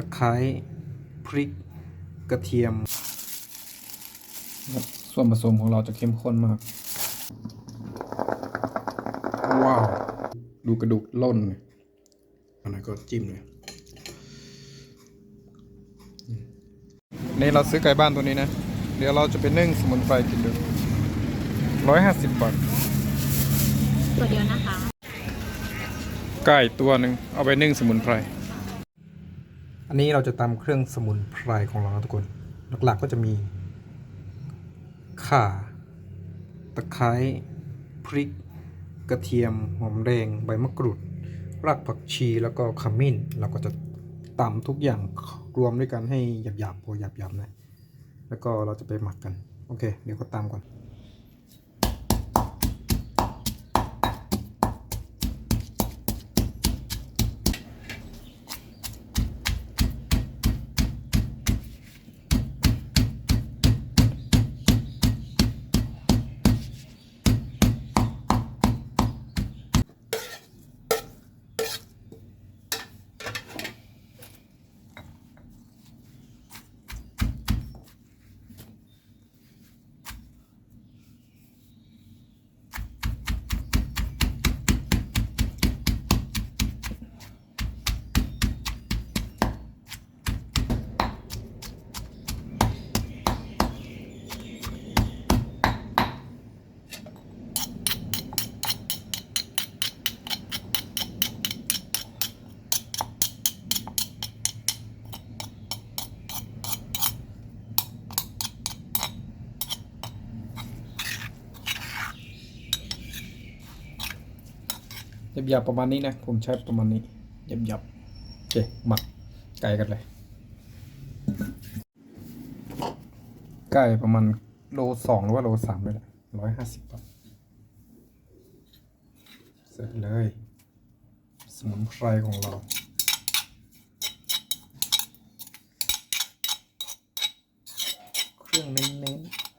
ะไคร้พริกกระเทียม ส่วนผสมของเราจะเข้มข้นมาก ว้าว ดูกระดูกล่นเลยอันนั้นก็จิ้มเลยนี่เราซื้อไก่บ้านตัวนี้นะ เดี๋ยวเราจะไปนึ่งสมุนไพรกินดูร้อยห้าสิบบาท ตัวเดียวนะคะ ไก่ตัวหนึ่งเอาไปนึ่งสมุนไพร อันนี้เราจะตำเครื่องสมุนไพรของเรานะทุกคน หลักๆก็จะมีข่า ตะไคร้ พริก กระเทียม หอมแดง ใบมะกรูด รากผักชี แล้วก็ขมิ้น เราก็จะตำทุกอย่างรวมด้วยกันให้หยาบๆพอหยาบๆนะ แล้วก็เราจะไปหมักกัน โอเค เดี๋ยวก็ตามก่อน หยาบๆประมาณนี้นะผมใช้ประมาณนี้หยาบๆโอเคหมักไก่กันเลย ไก่ประมาณโลสองหรือว่าโลสามเลยแหละร้อยห้าสิบบาทเสร็จเลย สมุนไพรของเราเครื่องเน้นๆ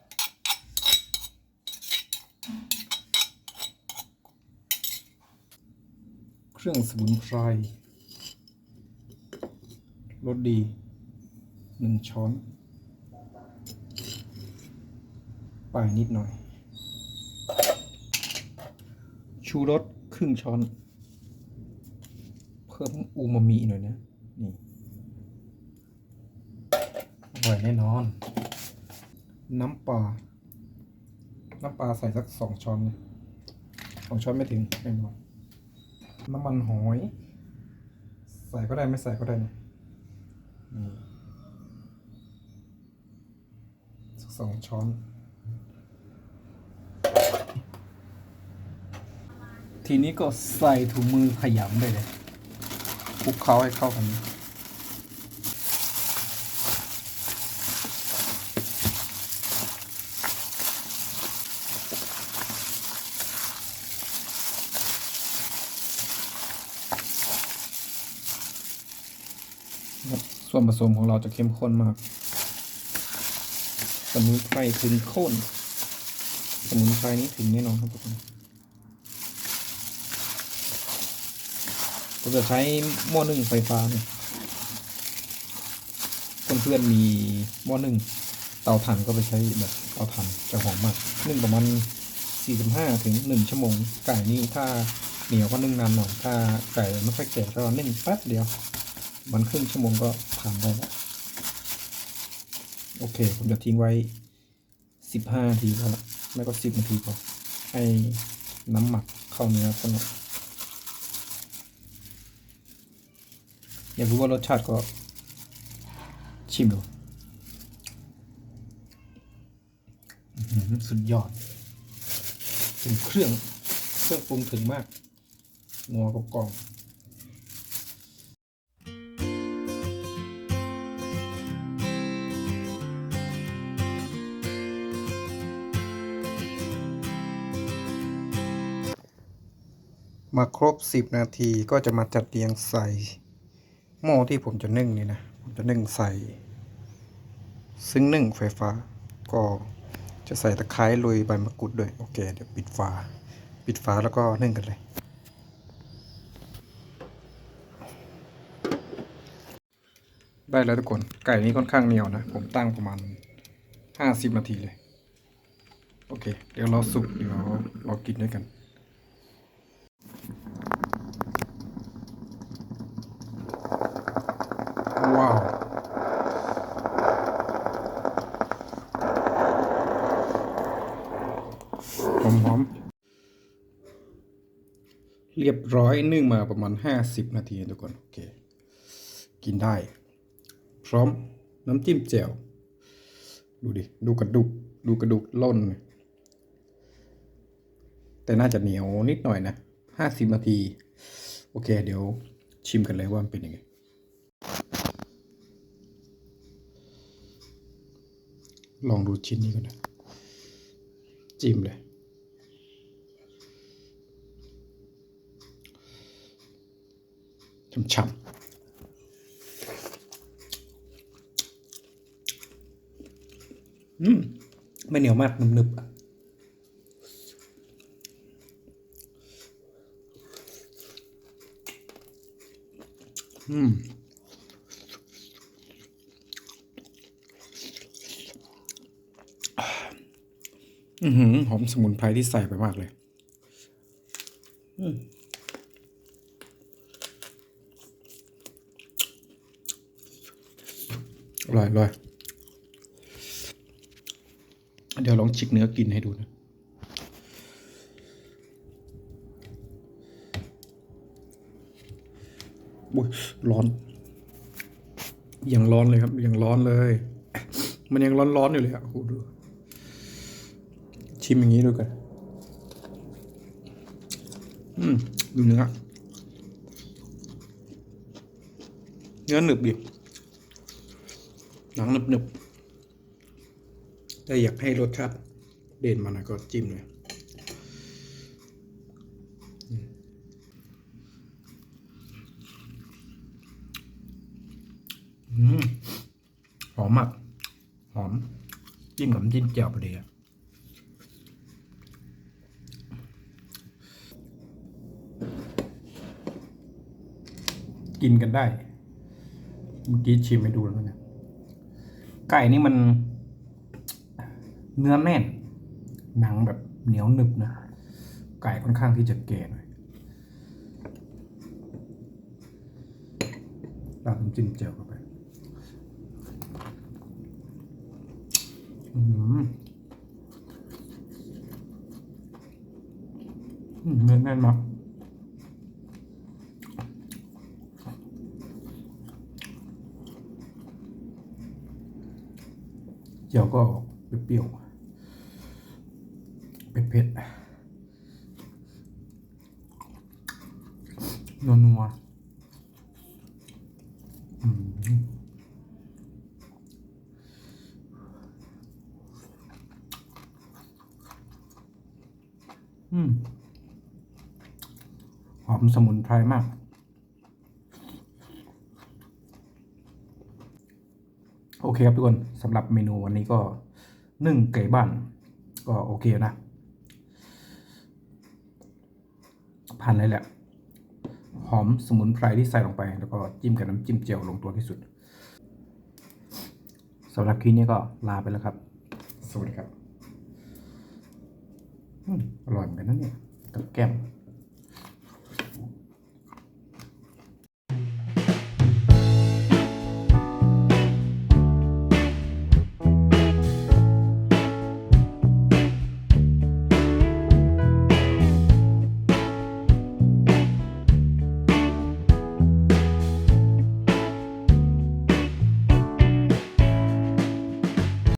เครื่องสมุนไพรรสดีหนึ่งช้อนไปนิดหน่อย ชูรสครึ่งช้อน เพิ่มอูมามิหน่อยนะ นี่อร่อยแน่นอน น้ำปลา น้ำปลาใส่สักสองช้อนนะสองช้อนไม่ถึงแน่นอน น้ำมันหอย ใส่ก็ได้ไม่ใส่ก็ได้นี่สักสองช้อน ทีนี้ก็ใส่ถุงมือขยำไปเลยคลุกเคล้าให้เข้ากัน ส่วนผสมของเราจะเข้มข้นมาก สมุนไพรถึงข้น สมุนไพรนี้ถึงแน่นอนครับทุกคนผมจะใช้หม้อนึ่งไฟฟ้าเนี่ยเพื่อนๆมีหม้อนึ่งเตาถ่านก็ไปใช้แบบเตาถ่านจะหอมมากนึ่งประมาณ45ถึง1ชั่วโมง ไก่นี่ถ้าเหนียวก็นึ่งนานหน่อยถ้าไก่ไม่ค่อยแก่ก็นึ่งแป๊บเดียว มันครึ่งชั่วโมงก็ผ่านได้แล้วโอเค ผมจะทิ้งไว้15นาทีพอละไม่ก็10นาทีพอให้น้ำหมักเข้าเนื้อสักหน่อยอยากรู้ว่ารสชาติก็ชิมดูสุดยอดถึงเครื่อง เครื่องปรุงถึงมากนัวกับกล่อง มาครบ 10 นาทีก็จะมาจัดเรียงใส่หม้อที่ผมจะนึ่งนี่นะ ผมจะนึ่งใส่ ซึ่งนึ่งไฟฟ้า ก็จะใส่ตะไคร้ลุยใบมะกรูดด้วย โอเค เดี๋ยวปิดฝา ปิดฝาแล้วก็นึ่งกันเลย ได้แล้วทุกคน ไก่นี้ค่อนข้างเหนียวนะ ผมตั้งประมาณห้าสิบนาทีเลย โอเค เดี๋ยวเราสุกเดี๋ยวเรากินด้วยกัน ว้าว หอมหอมๆ เรียบร้อยนึ่งมาประมาณห้าสิบนาทีทุกคนโอเคกินได้ พร้อมน้ำจิ้มแจ่วดูดิดูกระดูกดูกระดูกล่น แต่น่าจะเหนียวนิดหน่อยนะห้าสิบนาที โอเค เดี๋ยวชิมกันเลยว่ามันเป็นยังไงลองดูชิ้นนี้ก่อนนะ จิ้มเลย ช่ำๆอืมไม่เหนียวมากนึบๆอะอืมอือหือหอมสมุนไพรที่ใส่ไปมากเลย อืม อร่อยอร่อย เดี๋ยวลองชิกเนื้อกินให้ดูนะอุ้ยร้อน ยังร้อนเลยครับ ยังร้อนเลย มันยังร้อนๆอยู่เลยอะโหดู ชิมอย่างนี้ดูกัน อืมดูเนื้อ เนื้อหนึบดิ นังหนึบหนึบๆแต่อยากให้รสชาติเด่นมาน่อยก็จิ้มเลยหอมมาก หอม จิ้มกับน้ำจิ้มแจ่วพอดีอะกินกันได้ เมื่อกี้ชิมให้ดูแล้วเนะ ไก่นี่มัน เนื้อแน่น หนังแบบเหนียวหนึบนะ ไก่ค่อนข้างที่จะแก่หน่อยราดน้ำจิ้มแจ่วเข้าไปอืมเนื้อแน่นมาก เจียวก็ออกเป รี้ยวเผ็ดๆนัวๆอืมอืมหอมสมุนไพรมากโอเคครับทุกคนสำหรับเมนูวันนี้ก็ นึ่งไก่บ้าน ก็โอเคนะผ่านเลยแหละ หอมสมุนไพรที่ใส่ลงไป แล้วก็จิ้มกับน้ำจิ้มเจียวลงตัวที่สุดสำหรับคลิปนี้ก็ลาไปแล้วครับ สวัสดีครับอืมอร่อยเหมือนกันนะเนี่ยกับแก้ม